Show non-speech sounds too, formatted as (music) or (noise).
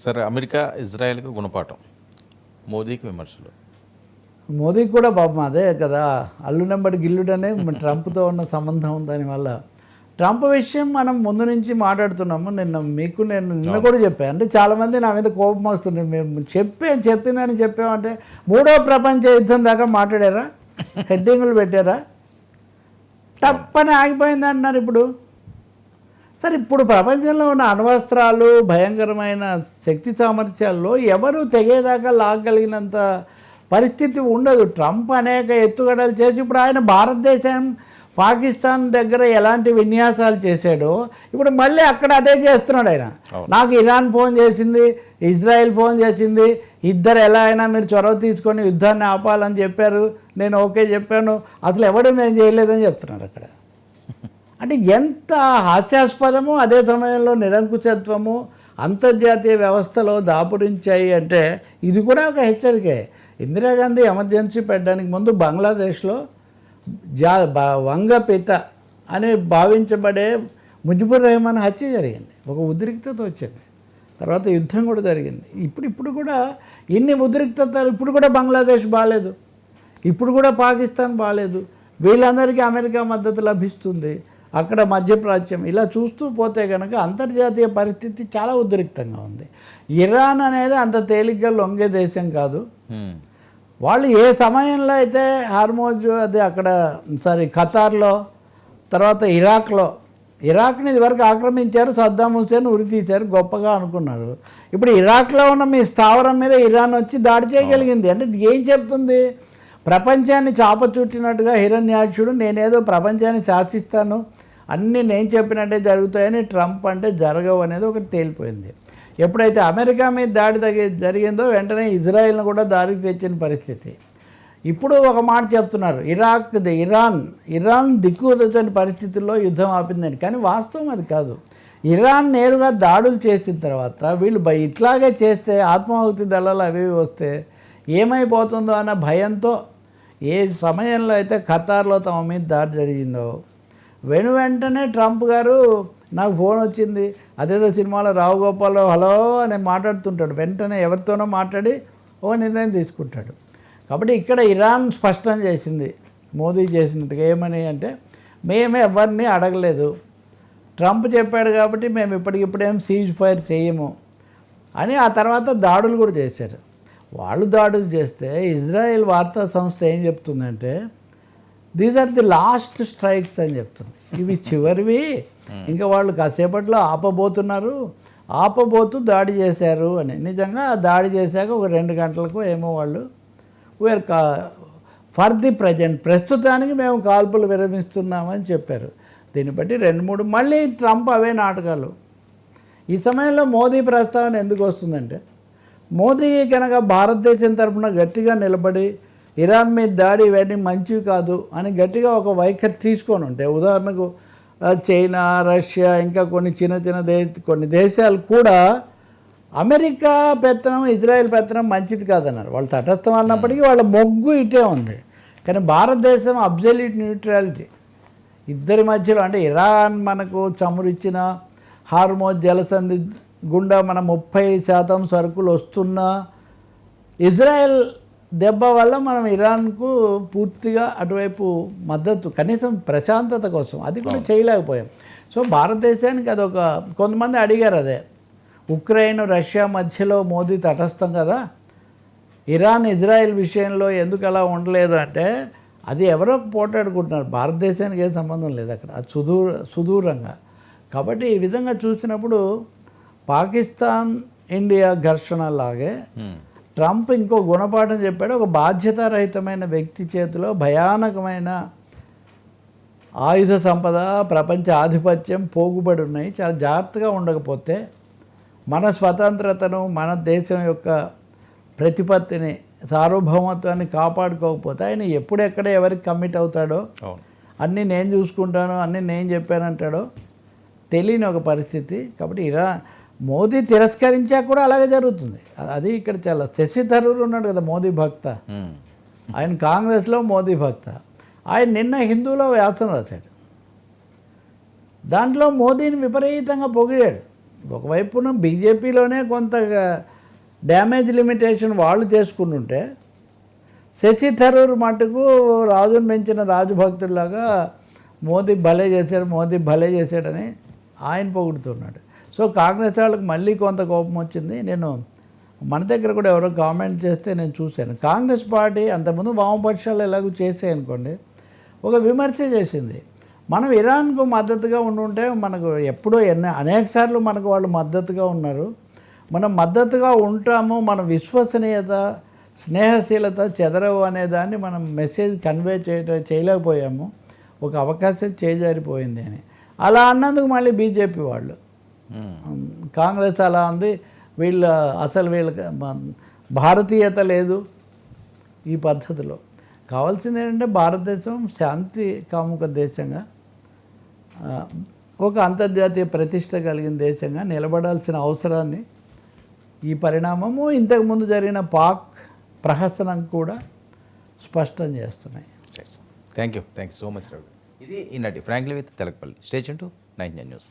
సరే అమెరికా ఇజ్రాయెల్కి గుణపాఠం. మోదీకి విమర్శలు. మోదీకి కూడా పాపం అదే కదా అల్లు నెంబడి గిల్లుడనే ట్రంప్తో ఉన్న సంబంధం దానివల్ల ట్రంప్ విషయం మనం ముందు నుంచి మాట్లాడుతున్నాము. నిన్న మీకు నేను నిన్న కూడా చెప్పాను అంటే చాలామంది నా మీద కోపం వస్తుంది. మేము చెప్పే చెప్పిందని చెప్పామంటే మూడో ప్రపంచ యుద్ధం దాకా మాట్లాడారా? (laughs) హెడ్డింగులు పెట్టారా? టప్పని ఆగిపోయింది అంటున్నారు ఇప్పుడు. సరే ఇప్పుడు ప్రపంచంలో ఉన్న అణ్వస్త్రాలు భయంకరమైన శక్తి సామర్థ్యాల్లో ఎవరు తెగేదాకా లాగగలిగినంత పరిస్థితి ఉండదు. ట్రంప్ అనేక ఎత్తుగడలు చేసి ఇప్పుడు ఆయన భారతదేశం పాకిస్తాన్ దగ్గర ఎలాంటి విన్యాసాలు చేశాడో ఇప్పుడు మళ్ళీ అక్కడ అదే చేస్తున్నాడు ఆయన. నాకు ఇరాన్ ఫోన్ చేసింది ఇజ్రాయెల్ ఫోన్ చేసింది ఇద్దరు ఎలా అయినా మీరు చొరవ తీసుకొని యుద్ధాన్ని ఆపాలని చెప్పారు నేను ఓకే చెప్పాను అసలు ఎవడు మేము చేయలేదని చెప్తున్నారు అక్కడ. అంటే ఎంత హాస్యాస్పదము అదే సమయంలో నిరంకుశత్వము అంతర్జాతీయ వ్యవస్థలో దాపురించాయి అంటే ఇది కూడా ఒక హెచ్చరికే. ఇందిరాగాంధీ ఎమర్జెన్సీ పెట్టడానికి ముందు బంగ్లాదేశ్లో జా వంగపిత అని భావించబడే ముజిబుర్ రెహమాన్ హత్య జరిగింది. ఒక ఉద్రిక్తత వచ్చింది. తర్వాత యుద్ధం కూడా జరిగింది. ఇప్పుడు ఇప్పుడు కూడా ఇన్ని ఉద్రిక్తతలు ఇప్పుడు కూడా బంగ్లాదేశ్ బాగాలేదు ఇప్పుడు కూడా పాకిస్తాన్ బాగాలేదు వీళ్ళందరికీ అమెరికా మద్దతు లభిస్తుంది. అక్కడ మధ్యప్రాచ్యం ఇలా చూస్తూ పోతే కనుక అంతర్జాతీయ పరిస్థితి చాలా ఉద్రిక్తంగా ఉంది. ఇరాన్ అనేది అంత తేలిగ్గా లొంగే దేశం కాదు. వాళ్ళు ఏ సమయంలో అయితే హార్మోజ్ అది అక్కడ సారీ ఖతార్లో తర్వాత ఇరాక్లో ఇరాక్ని ఇదివరకు ఆక్రమించారు సద్దాం హుసేన్ ఉరి తీశారు గొప్పగా అనుకున్నారు. ఇప్పుడు ఇరాక్లో ఉన్న మీ స్థావరం మీద ఇరాన్ వచ్చి దాడి చేయగలిగింది. అంటే ఏం చెప్తుంది? ప్రపంచాన్ని చాప చుట్టినట్టుగా హిరణ్యాక్షుడు నేనేదో ప్రపంచాన్ని శాసిస్తాను అన్నీ నేను చెప్పినట్టే జరుగుతాయని ట్రంప్ అంటే జరగవు అనేది ఒకటి తేలిపోయింది. ఎప్పుడైతే అమెరికా మీద దాడి తగి జరిగిందో వెంటనే ఇజ్రాయెల్ను కూడా దారికి తెచ్చిన పరిస్థితి. ఇప్పుడు ఒక మాట చెప్తున్నారు ఇరాక్ ది ఇరాన్ ఇరాన్ దిక్కుతోచని పరిస్థితుల్లో యుద్ధం ఆపిందని. కానీ వాస్తవం అది కాదు. ఇరాన్ నేరుగా దాడులు చేసిన తర్వాత వీళ్ళు ఇట్లాగే చేస్తే ఆత్మాహుతి దళాలు అవి వస్తే ఏమైపోతుందో అన్న భయంతో ఏ సమయంలో అయితే ఖతార్లో తమ మీద దాడి జరిగిందో వెను వెంటనే ట్రంప్ గారు నాకు ఫోన్ వచ్చింది అదేదో సినిమాలో రావు గోపాల్లో హలో అని మాట్లాడుతుంటాడు. వెంటనే ఎవరితోనో మాట్లాడి ఓ నిర్ణయం తీసుకుంటాడు. కాబట్టి ఇక్కడ ఇరాన్ స్పష్టం చేసింది మోదీ చేసినట్టుగా. ఏమని అంటే మేమే ఎవరిని అడగలేదు. ట్రంప్ చెప్పాడు కాబట్టి మేము ఇప్పటికిప్పుడేం సీజ్ ఫైర్ చేయము అని ఆ తర్వాత దాడులు కూడా చేశారు. వాళ్ళు దాడులు చేస్తే ఇజ్రాయెల్ వార్తా సంస్థ ఏం చెప్తుందంటే these are the last strikes అని చెప్తుంది. ఇవి చివరివి. ఇంకా వాళ్ళు కాసేపట్లో ఆపబోతున్నారు. ఆపబోతూ దాడి చేశారు అని. నిజంగా ఆ దాడి చేశాక ఒక రెండు గంటలకు ఏమో వాళ్ళు వేర్ కా ఫర్ ది ప్రజెంట్ ప్రస్తుతానికి మేము కాల్పులు విరమిస్తున్నామని చెప్పారు. దీన్ని బట్టి రెండు మూడు మళ్ళీ ట్రంప్ అవే నాటకాలు. ఈ సమయంలో మోదీ ప్రస్తావన ఎందుకు వస్తుందంటే మోదీ కనుక భారతదేశం తరఫున గట్టిగా నిలబడి ఇరాన్ మీద దాడి ఇవన్నీ మంచివి కాదు అని గట్టిగా ఒక వైఖరి తీసుకొని ఉంటే ఉదాహరణకు చైనా రష్యా ఇంకా కొన్ని చిన్న చిన్న దే కొన్ని దేశాలు కూడా అమెరికా పెత్తనం ఇజ్రాయెల్ పెత్తనం మంచిది కాదన్నారు. వాళ్ళు తటస్థం అన్నప్పటికీ వాళ్ళ మొగ్గు ఇటే ఉంది. కానీ భారతదేశం అబ్జల్యూట్ న్యూట్రాలిటీ. ఇద్దరి మధ్యలో అంటే ఇరాన్ మనకు చమురిచ్చిన హార్మోజ్ జలసంధి గుండా మన ముప్పై శాతం సరుకులు వస్తున్నా ఇజ్రాయెల్ దెబ్బ వల్ల మనం ఇరాన్కు పూర్తిగా అటువైపు మద్దతు కనీసం ప్రశాంతత కోసం అది కూడా చేయలేకపోయాం. సో భారతదేశానికి అదొక కొంతమంది అడిగారు అదే. ఉక్రెయిన్ రష్యా మధ్యలో మోదీ తటస్థం కదా. ఇరాన్ ఇజ్రాయెల్ విషయంలో ఎందుకు అలా ఉండలేదు అంటే అది ఎవరో పోటాడుకుంటున్నారు భారతదేశానికి ఏం సంబంధం లేదు అక్కడ. అది సుదూర సుదూరంగా. కాబట్టి ఈ విధంగా చూసినప్పుడు పాకిస్తాన్ ఇండియా ఘర్షణ లాగే. ట్రంప్ ఇంకో గుణపాఠం చెప్పాడు ఒక బాధ్యతారహితమైన వ్యక్తి చేతిలో భయానకమైన ఆయుధ సంపద ప్రపంచ ఆధిపత్యం పోగుబడి ఉన్నాయి. చాలా జాగ్రత్తగా ఉండకపోతే మన స్వతంత్రతను మన దేశం యొక్క ప్రతిపత్తిని సార్వభౌమత్వాన్ని కాపాడుకోకపోతే ఆయన ఎప్పుడెక్కడ ఎవరికి కమిట్ అవుతాడో అన్నీ నేను చూసుకుంటాను అన్నీ నేను చెప్పానంటాడో తెలియని ఒక పరిస్థితి. కాబట్టి ఇరా మోదీ తిరస్కరించాక కూడా అలాగే జరుగుతుంది. అది ఇక్కడ చాలా శశి థరూర్ ఉన్నాడు కదా మోదీ భక్త. ఆయన కాంగ్రెస్లో మోదీ భక్త. ఆయన నిన్న హిందూలో వ్యాసం రాశాడు. దాంట్లో మోదీని విపరీతంగా పొగిడాడు. ఒకవైపున బీజేపీలోనే కొంత డ్యామేజ్ లిమిటేషన్ వాళ్ళు చేసుకుంటుంటే శశి థరూర్ మటుకు రాజును పెంచిన రాజభక్తుల్లాగా మోదీ భలే చేశాడు మోదీ భలే చేశాడని ఆయన పొగుడుతున్నాడు సో కాంగ్రెస్ వాళ్ళకి మళ్ళీ కొంత కోపం వచ్చింది. నేను మన దగ్గర కూడా ఎవరో కామెంట్ చేస్తే నేను చూశాను. కాంగ్రెస్ పార్టీ అంతకుముందు వామపక్షాలు ఎలాగో చేసాయి అనుకోండి ఒక విమర్శ చేసింది. మనం ఇరాన్కు మద్దతుగా ఉండుంటే మనకు ఎప్పుడో ఎన్నో అనేక సార్లు మనకు వాళ్ళు మద్దతుగా ఉన్నారు. మనం మద్దతుగా ఉంటాము మన విశ్వసనీయత స్నేహశీలత చెదరవు అనే దాన్ని మనం మెసేజ్ కన్వే చేయటం చేయలేకపోయాము. ఒక అవకాశం చేజారిపోయింది అని. అలా అన్నందుకు మళ్ళీ బీజేపీ వాళ్ళు. కాంగ్రెస్ అలా ఉంది. వీళ్ళ అసలు వీళ్ళకి భారతీయత లేదు ఈ పద్ధతిలో. కావాల్సింది ఏంటంటే భారతదేశం శాంతి కాముక దేశంగా ఒక అంతర్జాతీయ ప్రతిష్ట కలిగిన దేశంగా నిలబడాల్సిన అవసరాన్ని ఈ పరిణామము ఇంతకుముందు జరిగిన పాక్ ప్రహసనం కూడా స్పష్టం చేస్తున్నాయి. Thank you thank you so much Ravi ఇది ఈనాటి frankly with Telakapalli. Station to nine news.